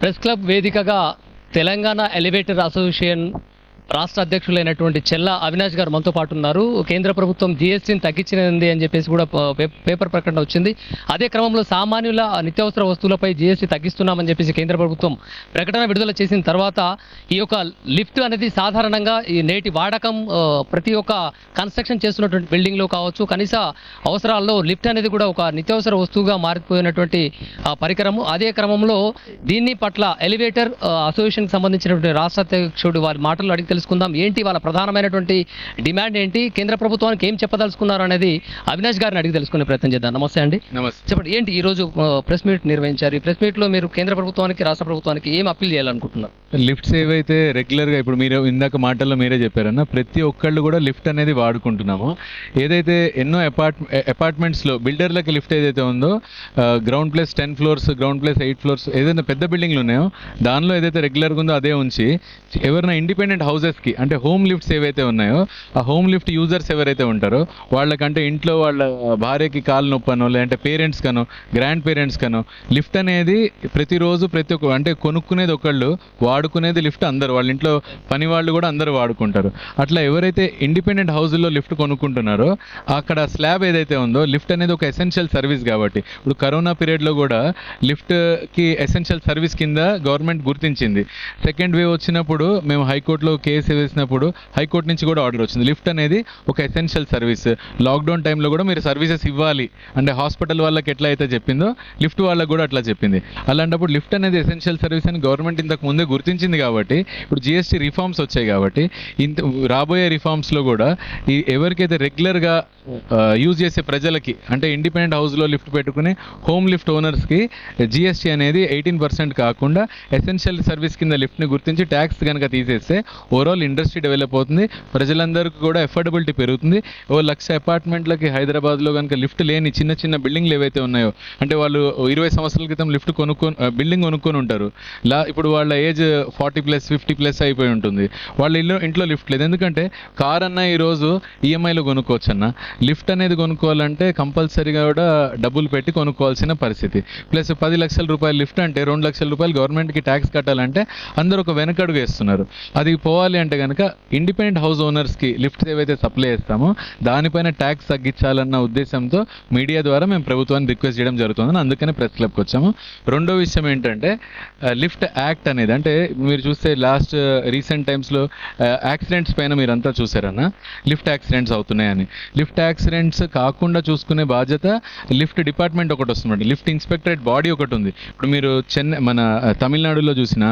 Press club వేదికగా Telangana elevator association రాష్ట్ర అధ్యక్షులైనటువంటి చెల్ల అవినాష్ గారు మనతో పాటు ఉన్నారు. కేంద్ర ప్రభుత్వం జీఎస్టీని తగ్గించింది అని చెప్పేసి కూడా పేపర్ ప్రకటన వచ్చింది. అదే క్రమంలో సామాన్యుల నిత్యావసర వస్తువులపై జీఎస్టీ తగ్గిస్తున్నామని చెప్పేసి కేంద్ర ప్రభుత్వం ప్రకటన విడుదల చేసిన తర్వాత ఈ యొక్క లిఫ్ట్ అనేది సాధారణంగా ఈ నేటి వాడకం ప్రతి ఒక్క కన్స్ట్రక్షన్ చేస్తున్నటువంటి బిల్డింగ్లో కావచ్చు కనీస అవసరాల్లో లిఫ్ట్ అనేది కూడా ఒక నిత్యావసర వస్తువుగా మారిపోయినటువంటి పరికరము. అదే క్రమంలో దీన్ని పట్ల ఎలివేటర్ అసోసియేషన్కి సంబంధించినటువంటి రాష్ట్ర అధ్యక్షుడు వారి మాటలు అడిగి తెలుసుకుందాం. ఏంటి వాళ్ళ ప్రధానమైనటువంటి డిమాండ్ ఏంటి? కేంద్ర ప్రభుత్వానికి ఏం చెప్పదలుచుకున్నారు అనేది అవినాష్ గారిని అడిగి తెలుసుకునే ప్రయత్నం చేద్దాం. నమస్తే అండి. నమస్తే. చెప్పండి ఏంటి ఈ రోజు ప్రెస్ మీట్ నిర్వహించారు? ఈ ప్రెస్ మీట్లో మీరు కేంద్ర ప్రభుత్వానికి రాష్ట్ర ప్రభుత్వానికి ఏం అప్పీల్ చేయాలనుకుంటున్నారు? లిఫ్ట్స్ ఏవైతే రెగ్యులర్గా ఇప్పుడు మీరు ఇందాక మాటల్లో మీరే చెప్పారన్న ప్రతి ఒక్కళ్ళు కూడా లిఫ్ట్ అనేది వాడుకుంటున్నాము. ఏదైతే ఎన్నో అపార్ట్ అపార్ట్మెంట్స్లో బిల్డర్లకి లిఫ్ట్ ఏదైతే ఉందో ground plus ten floors ground plus eight floors ఏదైతే పెద్ద బిల్డింగ్లు ఉన్నాయో దానిలో ఏదైతే రెగ్యులర్గా ఉందో అదే ఉంచి ఎవరైనా ఇండిపెండెంట్ యూజర్స్కి అంటే హోమ్ లిఫ్ట్స్ ఏవైతే ఉన్నాయో ఆ హోమ్ లిఫ్ట్ యూజర్స్ ఎవరైతే ఉంటారో వాళ్ళకంటే ఇంట్లో వాళ్ళ భార్యకి కాలు నొప్పనో లేదంటే పేరెంట్స్ కనో గ్రాండ్ పేరెంట్స్ కనో లిఫ్ట్ అనేది ప్రతిరోజు ప్రతి ఒక్క అంటే కొనుక్కునేది ఒకళ్ళు వాడుకునేది లిఫ్ట్ అందరు. వాళ్ళ ఇంట్లో పని వాళ్ళు కూడా అందరూ వాడుకుంటారు. అట్లా ఎవరైతే ఇండిపెండెంట్ హౌస్లో లిఫ్ట్ కొనుక్కుంటున్నారో అక్కడ స్లాబ్ ఏదైతే ఉందో లిఫ్ట్ అనేది ఒక ఎసెన్షియల్ సర్వీస్ కాబట్టి. ఇప్పుడు కరోనా పీరియడ్లో కూడా లిఫ్ట్కి ఎసెన్షియల్ సర్వీస్ కింద గవర్నమెంట్ గుర్తించింది. సెకండ్ వేవ్ వచ్చినప్పుడు మేము హైకోర్టులో కే వేసినప్పుడు హైకోర్టు నుంచి కూడా ఆర్డర్ వచ్చింది. లిఫ్ట్ అనేది ఒక ఎసెన్షియల్ సర్వీస్ లాక్డౌన్ టైంలో కూడా మీరు సర్వీసెస్ ఇవ్వాలి. అంటే హాస్పిటల్ వాళ్ళకి ఎట్లా అయితే చెప్పిందో లిఫ్ట్ వాళ్ళకి కూడా అట్లా చెప్పింది. అలాంటప్పుడు లిఫ్ట్ అనేది ఎసెన్షియల్ సర్వీస్ అని గవర్నమెంట్ ఇంతకు ముందే గుర్తించింది కాబట్టి ఇప్పుడు జిఎస్టీ రిఫార్మ్స్ వచ్చాయి కాబట్టి ఇంత రాబోయే రిఫార్మ్స్లో కూడా ఈ ఎవరికైతే రెగ్యులర్గా యూజ్ చేసే ప్రజలకి అంటే ఇండిపెండెంట్ హౌస్లో లిఫ్ట్ పెట్టుకుని హోమ్ లిఫ్ట్ ఓనర్స్కి జిఎస్టీ అనేది ఎయిటీన్ పర్సెంట్ కాకుండా ఎసెన్షియల్ సర్వీస్ కింద లిఫ్ట్ని గుర్తించి ట్యాక్స్ కనుక తీసేస్తే ఓవరాల్ ఇండస్ట్రీ డెవలప్ అవుతుంది. ప్రజలందరికీ కూడా ఎఫోర్డబిలిటీ పెరుగుతుంది. ఓ లక్ష అపార్ట్మెంట్లకి హైదరాబాద్లో కనుక లిఫ్ట్ లేని చిన్న చిన్న బిల్డింగ్లు ఏవైతే ఉన్నాయో అంటే వాళ్ళు ఇరవై సంవత్సరాల క్రితం లిఫ్ట్ కొనుక్కొని బిల్డింగ్ కొనుక్కొని ఉంటారు. లా ఇప్పుడు వాళ్ళ age forty plus fifty plus అయిపోయి ఉంటుంది. వాళ్ళ ఇల్లు ఇంట్లో లిఫ్ట్ లేదు. ఎందుకంటే కార్ అన్న ఈరోజు ఈఎంఐలో కొనుక్కోవచ్చు అన్న లిఫ్ట్ అనేది కొనుక్కోవాలంటే కంపల్సరీగా కూడా డబ్బులు పెట్టి కొనుక్కోవాల్సిన పరిస్థితి. ప్లస్ పది లక్షల రూపాయలు లిఫ్ట్ అంటే రెండు లక్షల రూపాయలు గవర్నమెంట్కి ట్యాక్స్ కట్టాలంటే అందరూ ఒక వెనకడుగు వేస్తున్నారు. అది పోవాలి అంటే కనుక ఇండిపెండెంట్ హౌస్ ఓనర్స్కి లిఫ్ట్స్ ఏవైతే సప్లై చేస్తామో దానిపైన ట్యాక్స్ తగ్గించాలన్న ఉద్దేశంతో మీడియా ద్వారా మేము ప్రభుత్వాన్ని రిక్వెస్ట్ చేయడం జరుగుతుంది అందుకని ప్రెస్ క్లబ్కి వచ్చాము. రెండో విషయం ఏంటంటే లిఫ్ట్ యాక్ట్ అనేది అంటే మీరు చూస్తే లాస్ట్ రీసెంట్ టైమ్స్లో యాక్సిడెంట్స్ పైన మీరంతా చూసారన్న లిఫ్ట్ యాక్సిడెంట్స్ అవుతున్నాయని. లిఫ్ట్ యాక్సిడెంట్స్ కాకుండా చూసుకునే బాధ్యత లిఫ్ట్ డిపార్ట్మెంట్ ఒకటి వస్తుంది లిఫ్ట్ ఇన్స్పెక్టరేట్ బాడీ ఒకటి ఉంది. ఇప్పుడు మీరు చెన్నై మన తమిళనాడులో చూసినా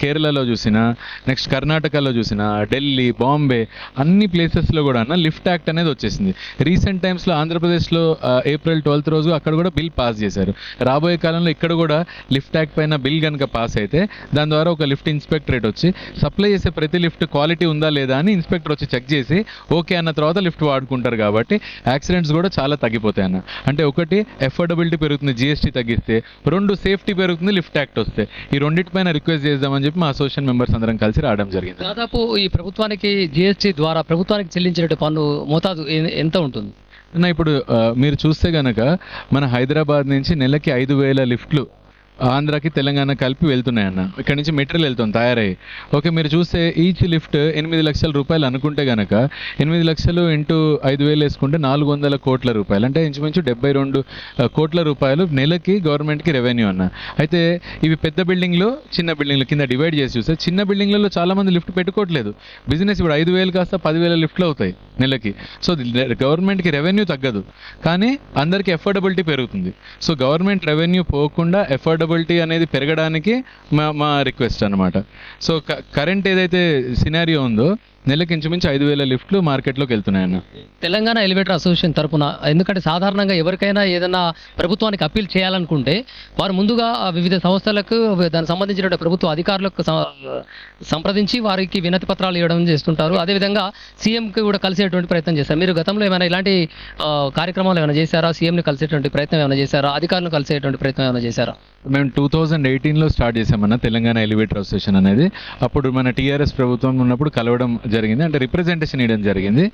కేరళలో చూసినా నెక్స్ట్ కర్ణాటక కర్ణాటకలో చూసినా ఢిల్లీ బాంబే అన్ని ప్లేసెస్లో కూడా అన్న లిఫ్ట్ యాక్ట్ అనేది వచ్చేసింది. రీసెంట్ టైమ్స్లో ఆంధ్రప్రదేశ్లో ఏప్రిల్ ట్వెల్త్ రోజు అక్కడ కూడా బిల్ పాస్ చేశారు. రాబోయే కాలంలో ఇక్కడ కూడా లిఫ్ట్ యాక్ట్ పైన బిల్ కనుక పాస్ అయితే దాని ద్వారా ఒక లిఫ్ట్ ఇన్స్పెక్టరేట్ వచ్చి సప్లై చేసే ప్రతి లిఫ్ట్ క్వాలిటీ ఉందా లేదా? అని ఇన్స్పెక్టర్ వచ్చి చెక్ చేసి ఓకే అన్న తర్వాత లిఫ్ట్ వాడుకుంటారు కాబట్టి యాక్సిడెంట్స్ కూడా చాలా తగ్గిపోతాయి అన్న. అంటే ఒకటి ఎఫోర్డబిలిటీ పెరుగుతుంది జిఎస్టీ తగ్గిస్తే. రెండు సేఫ్టీ పెరుగుతుంది లిఫ్ట్ యాక్ట్ వస్తే. ఈ రెండింటిపైన రిక్వెస్ట్ చేద్దామని చెప్పి మా అసోసియేషన్ మెంబర్స్ అందరం కలిసి రావడం జరిగింది. దాదాపు ఈ ప్రభుత్వానికి జిఎస్టీ ద్వారా ప్రభుత్వానికి చెల్లించిన పన్ను మోతాదు ఎంత ఉంటుంది? ఇప్పుడు మీరు చూస్తే గనక మన హైదరాబాద్ నుంచి నెలకి ఐదు వేల లిఫ్ట్లు ఆంధ్రాకి తెలంగాణ కలిపి వెళ్తున్నాయన్న ఇక్కడ నుంచి మెటీరియల్ వెళ్తుంది తయారయ్యి. ఓకే మీరు చూస్తే ఈచ్ లిఫ్ట్ ఎనిమిది లక్షల రూపాయలు అనుకుంటే కనుక ఎనిమిది లక్షలు ఇంటూ ఐదు వేలు వేసుకుంటే నాలుగు వందల కోట్ల రూపాయలు. అంటే ఇంచుమించు డెబ్బై రెండు కోట్ల రూపాయలు నెలకి గవర్నమెంట్కి రెవెన్యూ అన్న. అయితే ఇవి పెద్ద బిల్డింగ్లు చిన్న బిల్డింగ్లు కింద డివైడ్ చేసి చూస్తే చిన్న బిల్డింగ్లలో చాలామంది లిఫ్ట్ పెట్టుకోవట్లేదు. బిజినెస్ ఇప్పుడు ఐదు వేలు కాస్త పదివేల లిఫ్ట్లు అవుతాయి నెలకి. సో గవర్నమెంట్కి రెవెన్యూ తగ్గదు. కానీ అందరికీ ఎఫోర్డబిలిటీ పెరుగుతుంది. సో గవర్నమెంట్ రెవెన్యూ పోకుండా ఎఫోర్డబుల్ అఫోర్డబిలిటీ అనేది పెరగడానికి మా మా రిక్వెస్ట్ అనమాట సో కరెంట్ ఏదైతే సినారియో ఉందో నెలకి ఇంచుమించు ఐదు వేల లిఫ్ట్లు మార్కెట్లోకి వెళ్తున్నాయన్న. తెలంగాణ ఎలివేటర్ అసోసియేషన్ తరపున ఎందుకంటే సాధారణంగా ఎవరికైనా ఏదైనా ప్రభుత్వానికి అప్పీల్ చేయాలనుకుంటే వారు ముందుగా వివిధ సంస్థలకు దానికి సంబంధించిన ప్రభుత్వ అధికారులకు సంప్రదించి వారికి వినతి పత్రాలు ఇవ్వడం చేస్తుంటారు. అదేవిధంగా సీఎంకి కూడా కలిసేటువంటి ప్రయత్నం చేశారు. మీరు గతంలో ఏమైనా ఇలాంటి కార్యక్రమాలు ఏమైనా చేశారా? సీఎంని కలిసేటువంటి ప్రయత్నం ఏమైనా చేశారా? అధికారులను కలిసేటువంటి ప్రయత్నం ఏమైనా చేశారా? మేము టూ థౌజండ్ ఎయిటీన్లో స్టార్ట్ చేసామన్న తెలంగాణ ఎలివేటర్ అసోసియేషన్ అనేది. అప్పుడు మన టీఆర్ఎస్ ప్రభుత్వం ఉన్నప్పుడు కలవడం జరిగింది. అంటే రిప్రజెంటేషన్ ఇవ్వడం జరిగింది.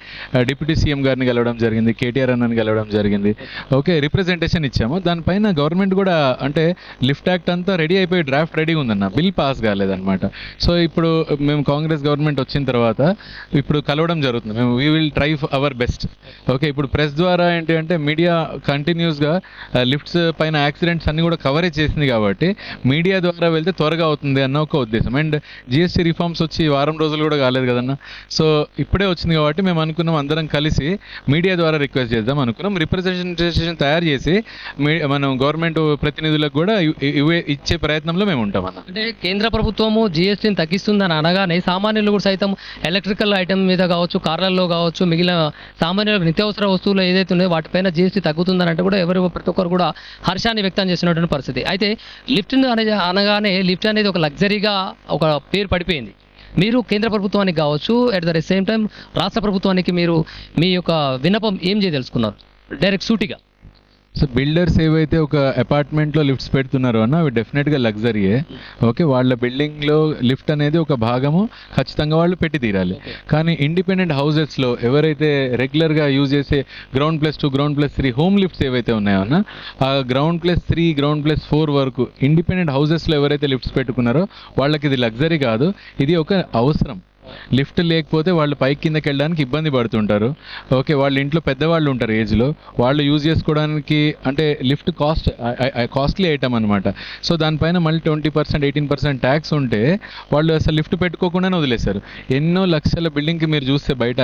డిప్యూటీ సీఎం గారిని కలవడం జరిగింది కేటీఆర్ అన్నని కలవడం జరిగింది. ఓకే రిప్రజెంటేషన్ ఇచ్చాము. దానిపైన గవర్నమెంట్ కూడా అంటే లిఫ్ట్ యాక్ట్ అంతా రెడీ అయిపోయి డ్రాఫ్ట్ రెడీ ఉందన్న. బిల్ పాస్ కాలేదన్నమాట. సో ఇప్పుడు మేము కాంగ్రెస్ గవర్నమెంట్ వచ్చిన తర్వాత ఇప్పుడు కలవడం జరుగుతుంది. మేము we will try our best okay ఇప్పుడు ప్రెస్ ద్వారా ఏంటి అంటే మీడియా కంటిన్యూస్గా లిఫ్ట్స్ పైన యాక్సిడెంట్స్ అన్ని కూడా కవరేజ్ చేసింది కాబట్టి మీడియా ద్వారా వెళ్తే త్వరగా అవుతుంది అన్న ఒక ఉద్దేశం. అండ్ జిఎస్టీ రిఫార్మ్స్ వచ్చి వారం రోజులు కూడా కాలేదు కదన్న. సో ఇప్పుడే వచ్చింది కాబట్టి మేము అనుకున్నాం అందరం కలిసి మీడియా ద్వారా రిక్వెస్ట్ చేద్దాం అనుకున్నాం. రిప్రజెంటేషన్ తయారు చేసి మీ- మనం గవర్నమెంట్ ప్రతినిధులకు కూడా ఇవే ఇచ్చే ప్రయత్నంలో మేము ఉంటాం అన్న. అంటే కేంద్ర ప్రభుత్వము జిఎస్టీని తగ్గిస్తుందని అనగానే సామాన్యులు కూడా సైతం ఎలక్ట్రికల్ ఐటమ్ మీద కావచ్చు కార్లలో కావచ్చు మిగిలిన సామాన్యులకు నిత్యావసర వస్తువులు ఏదైతే ఉన్నాయో వాటిపైన జిఎస్టీ తగ్గుతుందని అంటే కూడా ఎవరు ప్రతి ఒక్కరు కూడా హర్షాన్ని వ్యక్తం చేసినటువంటి పరిస్థితి. అయితే లిఫ్ట్ అనేది అనగానే లిఫ్ట్ అనేది ఒక లగ్జరీగా ఒక పేరు పడిపోయింది. మీరు కేంద్ర ప్రభుత్వానికి కావచ్చు అట్ ద సేమ్ టైం రాష్ట్ర ప్రభుత్వానికి మీరు మీ యొక్క విన్నపం ఏం చేయదలుచుకున్నారు? డైరెక్ట్ సూటిగా. సో బిల్డర్స్ ఏవైతే ఒక అపార్ట్మెంట్లో లిఫ్ట్స్ పెడుతున్నారో అన్న అవి డెఫినెట్గా లగ్జరీయే. ఓకే వాళ్ళ బిల్డింగ్లో లిఫ్ట్ అనేది ఒక భాగము ఖచ్చితంగా వాళ్ళు పెట్టి తీరాలి. కానీ ఇండిపెండెంట్ హౌసెస్లో ఎవరైతే రెగ్యులర్గా యూజ్ చేసే ground plus two ground plus three home lifts ఏవైతే ఉన్నాయో అన్న ఆ ground plus three ground plus four వరకు ఇండిపెండెంట్ హౌసెస్లో ఎవరైతే లిఫ్ట్స్ పెట్టుకున్నారో వాళ్ళకి ఇది లగ్జరీ కాదు ఇది ఒక అవసరం. లిఫ్ట్ లేకపోతే వాళ్ళు పైకి కిందకి వెళ్ళడానికి ఇబ్బంది పడుతుంటారు. ఓకే వాళ్ళ ఇంట్లో పెద్దవాళ్ళు ఉంటారు ఏజ్లో. వాళ్ళు యూజ్ చేసుకోవడానికి అంటే లిఫ్ట్ కాస్ట్ కాస్ట్లీ ఐటమ్ అనమాట సో దానిపైన మళ్ళీ twenty percent eighteen percent tax ఉంటే వాళ్ళు అసలు లిఫ్ట్ పెట్టుకోకుండానే వదిలేశారు. ఎన్నో లక్షల బిల్డింగ్కి మీరు చూస్తే బయట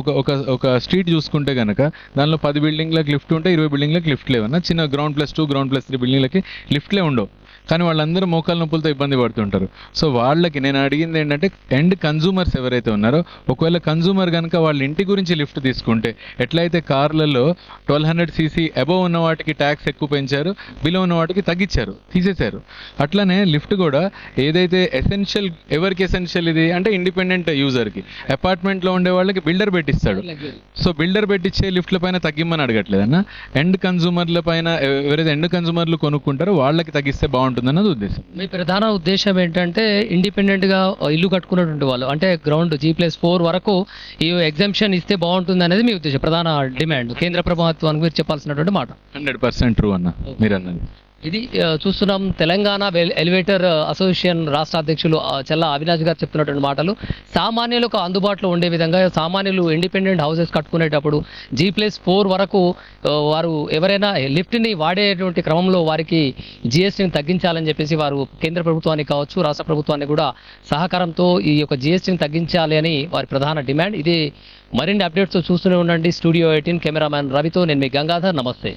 ఒక ఒక ఒక స్ట్రీట్ చూసుకుంటే కనుక దానిలో పది బిల్డింగ్లకు లిఫ్ట్ ఉంటే ఇరవై బిల్డింగ్లకు లిఫ్ట్ లేవన్నా చిన్న ground plus two ground plus three బిల్డింగ్లకి లిఫ్ట్లే ఉండవు. కానీ వాళ్ళందరూ మోకాల నొప్పులతో ఇబ్బంది పడుతుంటారు. సో వాళ్ళకి నేను అడిగింది ఏంటంటే ఎండ్ కన్జూమర్స్ ఎవరైతే ఉన్నారో ఒకవేళ కన్జూమర్ కనుక వాళ్ళ ఇంటి గురించి లిఫ్ట్ తీసుకుంటే ఎట్లయితే కార్లలో ట్వెల్వ్ హండ్రెడ్ సీసీ అబవ్ ఉన్న వాటికి ట్యాక్స్ ఎక్కువ పెంచారు బిలో ఉన్న వాటికి తగ్గించారు తీసేశారు. అట్లనే లిఫ్ట్ కూడా ఏదైతే ఎసెన్షియల్ ఎవరికి ఎసెన్షియల్ ఇది? అంటే ఇండిపెండెంట్ యూజర్కి అపార్ట్మెంట్లో ఉండే వాళ్ళకి బిల్డర్ పెట్టిస్తాడు. సో బిల్డర్ పెట్టించే లిఫ్ట్ల పైన తగ్గిమ్మని అడగట్లేదన్న? ఎండ్ కన్జూమర్ల పైన ఎవరైతే ఎండ్ కన్జూమర్లు కొనుక్కుంటారో వాళ్ళకి తగ్గిస్తే బాగుంటుంది బాగుంటుందన్నది ఉద్దేశం. మీ ప్రధాన ఉద్దేశం ఏంటంటే ఇండిపెండెంట్గా ఇల్లు కట్టుకున్నటువంటి వాళ్ళు అంటే గ్రౌండ్ జీ ప్లస్ ఫోర్ వరకు ఈ ఎగ్జామ్షన్ ఇస్తే బాగుంటుంది అనేది మీ ఉద్దేశం ప్రధాన డిమాండ్. కేంద్ర ప్రభుత్వానికి మీరు చెప్పాల్సినటువంటి మాట. హండ్రెడ్ పర్సెంట్ ట్రూ అన్న మీరు అన్నది. ఇది చూస్తున్నాం తెలంగాణ వెల్- ఎలివేటర్ అసోసియేషన్ రాష్ట్ర అధ్యక్షులు చల్ల అవినాష్ గారు చెప్తున్నటువంటి మాటలు. సామాన్యులకు అందుబాటులో ఉండే విధంగా సామాన్యులు ఇండిపెండెంట్ హౌసెస్ కట్టుకునేటప్పుడు జీ ప్లస్ ఫోర్ వరకు వారు ఎవరైనా లిఫ్ట్ని వాడేటువంటి క్రమంలో వారికి జిఎస్టీని తగ్గించాలని చెప్పేసి వారు కేంద్ర ప్రభుత్వానికి కావచ్చు రాష్ట్ర ప్రభుత్వానికి కూడా సహకారంతో ఈ యొక్క జిఎస్టీని తగ్గించాలి అని వారి ప్రధాన డిమాండ్. ఇది మరిన్ని అప్డేట్స్ చూస్తూనే ఉండండి. స్టూడియో ఎయిటీన్ కెమెరామ్యాన్ రవితో నేను మీ గంగాధర్. నమస్తే.